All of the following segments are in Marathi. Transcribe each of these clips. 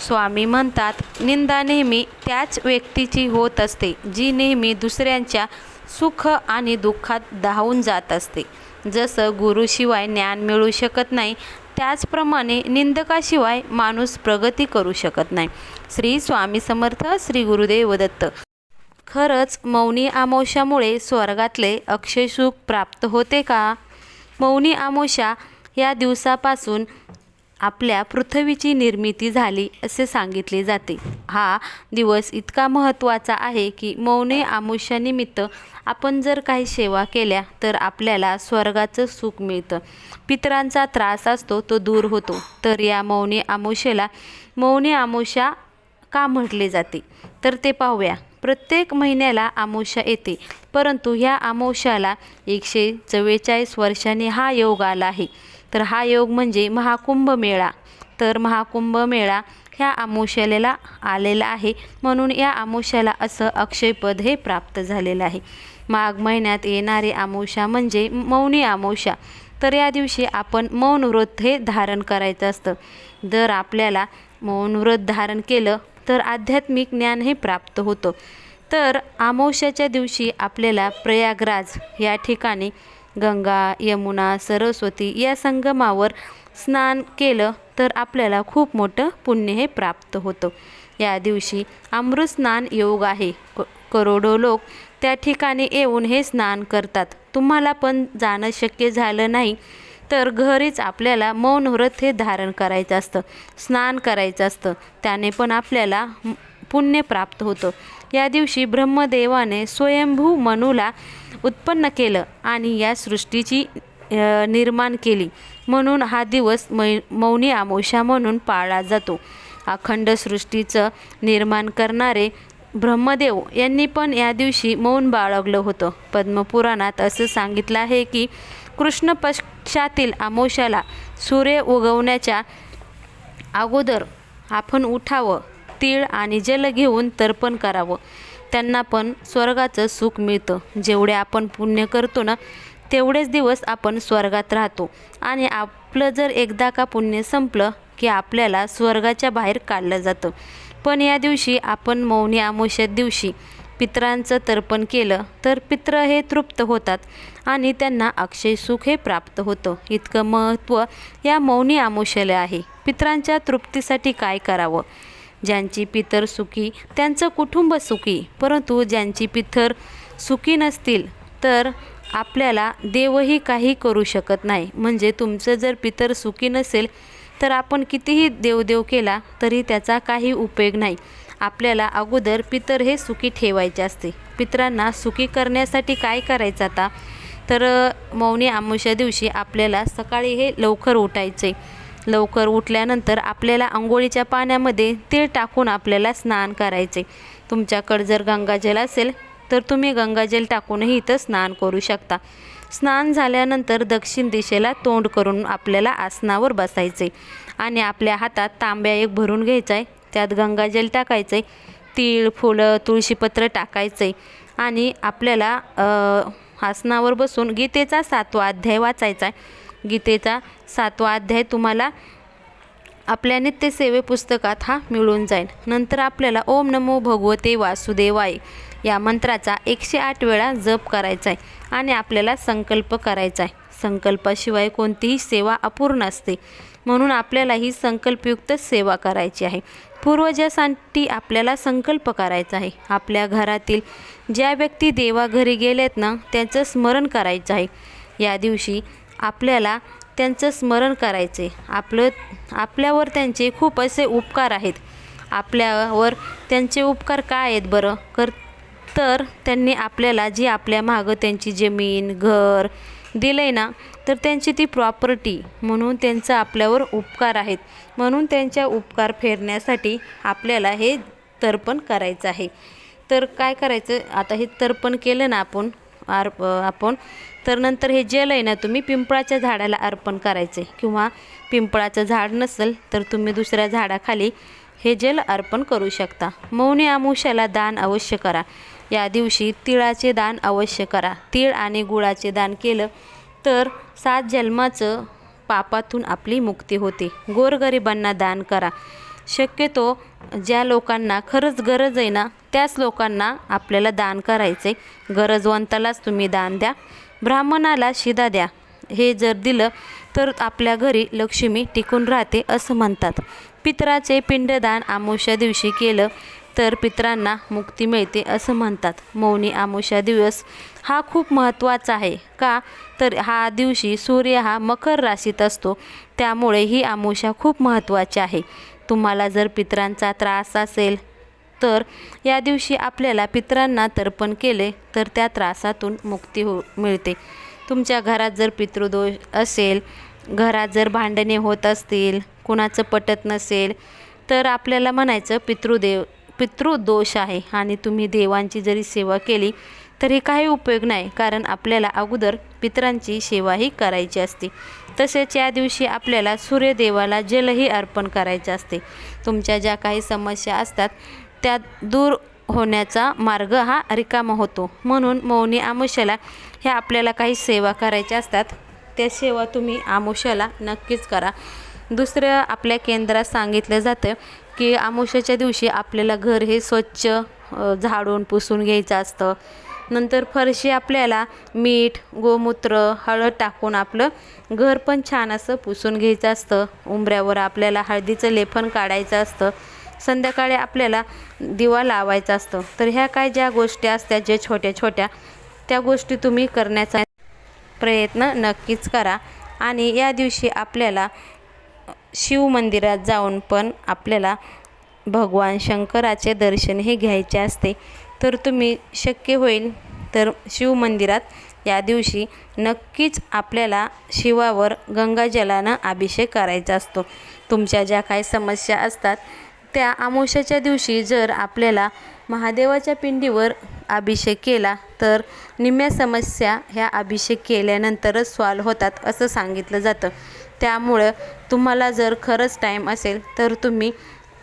स्वामी म्हणतात निंदा नेहमी त्याच व्यक्तीची होत असते जी नेहमी दुसऱ्यांच्या सुख आणि दुःखात धावून जात असते. जसं गुरुशिवाय ज्ञान मिळू शकत नाही त्याचप्रमाणे निंदकाशिवाय माणूस प्रगती करू शकत नाही. श्री स्वामी समर्थ श्री गुरुदेव दत्त. खरंच मौनी आमोशामुळे स्वर्गातले अक्षय सुख प्राप्त होते का? मौनी आमोशा या दिवसापासून आपल्या पृथ्वीची निर्मिती झाली असे सांगितले जाते. हा दिवस इतका महत्त्वाचा आहे की मौनी आमुष्यानिमित्त आपण जर काही सेवा केल्या तर आपल्याला स्वर्गाचं सुख मिळतं. पितरांचा त्रास असतो तो दूर होतो. तर या मौनी आमुष्याला मौनी आमुष्या का म्हटले जाते? तर ते पाहूया. प्रत्येक महिन्याला आमोशा येते. परंतु ह्या आमोशाला एकशे चव्वेचाळीस वर्षांनी हा योग आला आहे. तर हा योग म्हणजे महाकुंभ मेळा. तर महाकुंभ मेळा ह्या आमोशालेला आलेला आहे. म्हणून या आमोशाला असं अक्षयपद हे प्राप्त झालेलं आहे. माघ महिन्यात येणारे आमोशा म्हणजे मौनी आमोशा. तर या दिवशी आपण मौन व्रत हे धारण करायचं असतं. जर आपल्याला मौन व्रत धारण केलं तर आध्यात्मिक ज्ञान हे प्राप्त होतं. तर अमावस्याच्या दिवशी आपल्याला प्रयागराज या ठिकाणी गंगा यमुना सरस्वती या संगमावर स्नान केलं तर आपल्याला खूप मोठं पुण्य हे प्राप्त होतं. या दिवशी अमृत स्नान योग आहे. क करोडो लोक त्या ठिकाणी येऊन हे स्नान करतात. तुम्हाला पण जाणं शक्य झालं नाही. तर घरीच आपल्याला मौन व्रत हे धारण करायचं असतं. स्नान करायचं असतं. त्याने पण आपल्याला पुण्य प्राप्त होतं. या दिवशी ब्रह्मदेवाने स्वयंभू मनूला उत्पन्न केलं आणि या सृष्टीची निर्माण केली. म्हणून हा दिवस मै मौनी आमोशा म्हणून पाळला जातो. अखंड सृष्टीचं निर्माण करणारे ब्रह्मदेव यांनी पण या दिवशी मौन बाळगलं होतं. पद्मपुराणात असं सांगितलं आहे की कृष्ण पश पक्षातील आमोशाला सूर्य उगवण्याच्या अगोदर आपण उठावं तीळ आणि जल घेऊन तर्पण करावं. त्यांना पण स्वर्गाचं सुख मिळतं. जेवढे आपण पुण्य करतो ना तेवढेच दिवस आपण स्वर्गात राहतो. आणि आपलं जर एकदा का पुण्य संपलं की आपल्याला स्वर्गाच्या बाहेर काढलं जातं. पण या दिवशी आपण मौनी अमावस्या दिवशी पितरांचं तर्पण केलं तर पित्र हे तृप्त होतात. आणि त्यांना अक्षय सुख हे प्राप्त होतं. इतकं महत्त्व या मौनी अमावस्याला आहे. पितरांच्या तृप्तीसाठी काय करावं? ज्यांची पितर सुखी त्यांचं कुटुंब सुखी. परंतु ज्यांची पितर सुखी नसतील तर आपल्याला देवही काही करू शकत नाही. म्हणजे तुमचं जर पितर सुखी नसेल तर आपण कितीही देवदेव केला तरी त्याचा काही उपयोग नाही. आपल्याला अगोदर पितर हे सुखी ठेवायचे असते. पितरांना सुखी करण्यासाठी काय करायचं आता? तर मौनी अमावस्या दिवशी आपल्याला सकाळी हे लवकर उठायचे. लवकर उठल्यानंतर आपल्याला आंघोळीच्या पाण्यामध्ये तीळ टाकून आपल्याला स्नान करायचे. तुमच्याकडं जर गंगाजल असेल तर तुम्ही गंगाजल टाकूनही इथं स्नान करू शकता. स्नान झाल्यानंतर दक्षिण दिशेला तोंड करून आपल्याला आसनावर बसायचे आणि आपल्या हातात तांब्या एक भरून घ्यायचा आहे त्यात गंगाजल टाकायचं. आहे तीळ फुलं तुळशीपत्र टाकायचं आणि आपल्याला आसनावर बसून गीतेचा सातवा अध्याय वाचायचा आहे. गीतेचा सातवा अध्याय तुम्हाला आपल्या नित्यसेवे पुस्तकात हा मिळून जाईल. नंतर आपल्याला ओम नमो भगवते वासुदेवाय या मंत्राचा एकशे आठ वेळा जप करायचा आहे आणि आपल्याला संकल्प करायचा आहे. संकल्पाशिवाय कोणतीही सेवा अपूर्ण असते. म्हणून आपल्याला ही संकल्पयुक्त सेवा करायची आहे. पूर्वजासाठी आपल्याला संकल्प करायचा आहे. आपल्या घरातील ज्या व्यक्ती देवाघरी गेल्यात ना त्यांचं स्मरण करायचं आहे. या दिवशी आपल्याला त्यांचं स्मरण करायचे आपलं आपल्यावर त्यांचे खूप असे उपकार आहेत. आपल्यावर त्यांचे उपकार काय आहेत बरं? कर तर त्यांनी आपल्याला जी आपल्या मागं त्यांची जमीन घर दिलं आहे ना तर त्यांची ती प्रॉपर्टी म्हणून त्यांचा आपल्यावर उपकार आहेत. म्हणून त्यांच्या उपकार फेरण्यासाठी आपल्याला हे तर्पण करायचं आहे. तर काय करायचं? आता हे तर्पण केलं ना आपण आर आपण तर नंतर हे जल आहे ना तुम्ही पिंपळाच्या झाडाला अर्पण करायचे. किंवा पिंपळाचं झाड नसेल तर तुम्ही दुसऱ्या झाडाखाली हे जल अर्पण करू शकता. मौनी आमुष्याला दान अवश्य करा. या दिवशी तिळाचे दान अवश्य करा. तीळ आणि गुळाचे दान केलं तर सात जन्माचं पापातून आपली मुक्ती होते. गोरगरिबांना दान करा. शक्यतो ज्या लोकांना खरंच गरज आहे ना त्याच लोकांना आपल्याला दान करायचं आहे गरजवंतालाच तुम्ही दान द्या. ब्राह्मणाला शिदा द्या. हे जर दिलं तर आपल्या घरी लक्ष्मी टिकून राहते असं म्हणतात. पितराचे पिंडदान आमोशा दिवशी केलं तर पितरांना मुक्ती मिळते असं म्हणतात. मौनी आमोशा दिवस हा खूप महत्त्वाचा आहे का? तर हा दिवशी सूर्य हा मकर राशीत असतो. त्यामुळे ही आमोशा खूप महत्त्वाची आहे. तुम्हाला जर पितरांचा त्रास असेल तर या दिवशी आपल्याला पितरांना तर्पण केले तर त्या त्रासातून मुक्ती हो मिळते. तुमच्या घरात जर पितृदोष असेल घरात जर भांडणे होत असतील कुणाचं पटत नसेल तर आपल्याला म्हणायचं पितृदेव पितृदोष आहे आणि तुम्ही देवांची जरी सेवा केली तरी काही उपयोग नाही कारण आपल्याला अगोदर पितरांची सेवाही करायची असते. तसेच या दिवशी आपल्याला सूर्यदेवाला जलही अर्पण करायचे असते. तुमच्या ज्या काही समस्या असतात त्या दूर होण्याचा मार्ग हा रिकामा होतो. म्हणून मौनी आमुष्याला ह्या आपल्याला काही सेवा करायच्या असतात त्या सेवा तुम्ही आमुष्याला नक्कीच करा. दुसरं आपल्या केंद्रात सांगितलं जातं की आमुष्याच्या दिवशी आपल्याला घर हे स्वच्छ झाडून पुसून घ्यायचं असतं. नंतर फरशी आपल्याला मीठ गोमूत्र हळद टाकून आपलं घर पण छान असं पुसून घ्यायचं असतं. उंबऱ्यावर आपल्याला हळदीचं लेपन काढायचं असतं. संध्याकाळी आपल्याला दिवा लावायचा असतं. तर ह्या काय ज्या गोष्टी असतात ज्या छोट्या छोट्या त्या गोष्टी तुम्ही करण्याचा प्रयत्न नक्कीच करा. आणि या दिवशी आपल्याला शिव मंदिरात जाऊन पण आपल्याला भगवान शंकराचे दर्शन हे घ्यायचे असते. तर तुम्ही शक्य होईल तर शिव मंदिरात या दिवशी नक्कीच आपल्याला शिवावर गंगाजलानं अभिषेक करायचा असतो. तुमच्या ज्या काही समस्या असतात त्या आमोशाच्या दिवशी जर आपल्याला महादेवाच्या पिंडीवर अभिषेक केला तर निम्म्या समस्या ह्या अभिषेक केल्यानंतरच सॉल्व होतात असं सांगितलं जातं. त्यामुळं तुम्हाला जर खरंच टाईम असेल तर तुम्ही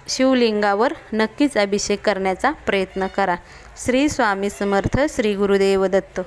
शिवलिंगावर नक्कीच अभिषेक करण्याचा प्रयत्न करा. श्री स्वामी समर्थ श्री गुरुदेव दत्त.